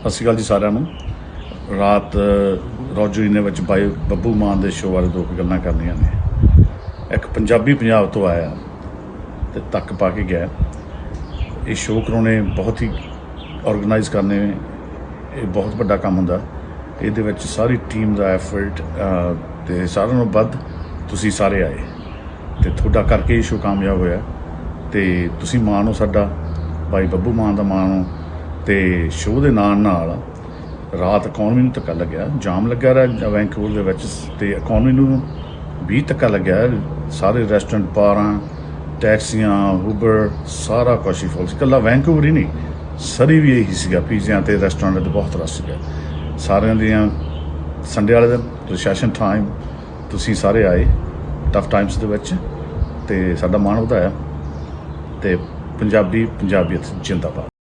ਸਤਿ ਸ਼੍ਰੀ ਅਕਾਲ ਜੀ ਸਾਰਿਆਂ ਨੂੰ। ਰਾਤ ਰੋਜਰੀ ਨੇ ਵਿੱਚ ਬਾਈ ਬੱਬੂ ਮਾਨ ਦੇ ਸ਼ੋਅ ਬਾਰੇ ਦੋ ਗੱਲਾਂ ਕਰਨੀਆਂ ਨੇ। ਇੱਕ ਪੰਜਾਬੀ ਪੰਜਾਬ ਤੋਂ ਆਇਆ ਤੇ ਤੱਕ ਪਾ ਕੇ ਗਿਆ। ਇਹ ਸ਼ੋਅ ਕਰਾਉਣੇ ਬਹੁਤ ਹੀ ਆਰਗੇਨਾਈਜ਼ ਕਰਨੇ ਇਹ ਬਹੁਤ ਵੱਡਾ ਕੰਮ ਹੁੰਦਾ। ਇਹਦੇ ਵਿੱਚ ਸਾਰੀ ਟੀਮ ਦਾ ਐਫਰਟ ਤੇ ਸਾਰਿਆਂ ਨੂੰ ਵੱਧ ਤੁਸੀਂ ਸਾਰੇ ਆਏ। ਤੇ ਤੁਹਾਡਾ ਕਰਕੇ ਇਹ ਸ਼ੋਅ ਕਾਮਯਾਬ ਹੋਇਆ। ਤੇ ਤੁਸੀਂ ਮਾਣ ਹੋ ਸਾਡਾ। ਬਾਈ ਬੱਬੂ ਮਾਨ ਦਾ ਮਾਣ ਹੋ। ਤੇ ਸ਼ੋਅ ਦੇ ਨਾਲ ਨਾਲ ਰਾਤ ਇਕਨੋਮੀ ਨੂੰ ਧੱਕਾ ਲੱਗਿਆ? ਜਾਮ ਲੱਗਿਆ ਰਿਹਾ ਵੈਂਕੂਵਰ ਦੇ ਵਿੱਚ ਤੇ ਇਕਨੋਮੀ ਨੂੰ ਵੀ ਧੱਕਾ ਲੱਗਿਆ? ਸਾਰੇ ਰੈਸਟੋਰੈਂਟ ਬਾਰਾਂ, ਟੈਕਸੀਆਂ ਉਬਰ ਸਾਰਾ ਕੁਛ ਹੀ ਫੁੱਲ ਸੀ ਇਕੱਲਾ ਵੈਂਕੂਵਰ ਹੀ ਨਹੀਂ, ਸਰੀ ਵੀ ਇਹੀ ਸੀਗਾ, ਪੀਜ਼ਿਆਂ ਤੇ ਰੈਸਟੋਰੈਂਟ ਤੇ ਬਹੁਤ ਰਸ਼ ਸੀਗਾ। ਸਾਰਿਆਂ ਦੀਆਂ ਸੰਡੇ ਵਾਲੇ ਦਿਨ ਰਿਸੈਸ਼ਨ ਟਾਈਮ ਤੁਸੀਂ ਸਾਰੇ ਆਏ ਟਫ ਟਾਈਮਸ ਦੇ ਵਿੱਚ, ਤੇ ਸਾਡਾ ਮਾਣ ਵਧਾਇਆ। ਤੇ ਪੰਜਾਬੀ, ਪੰਜਾਬੀਅਤ ਜਿੰਦਾਬਾਦ।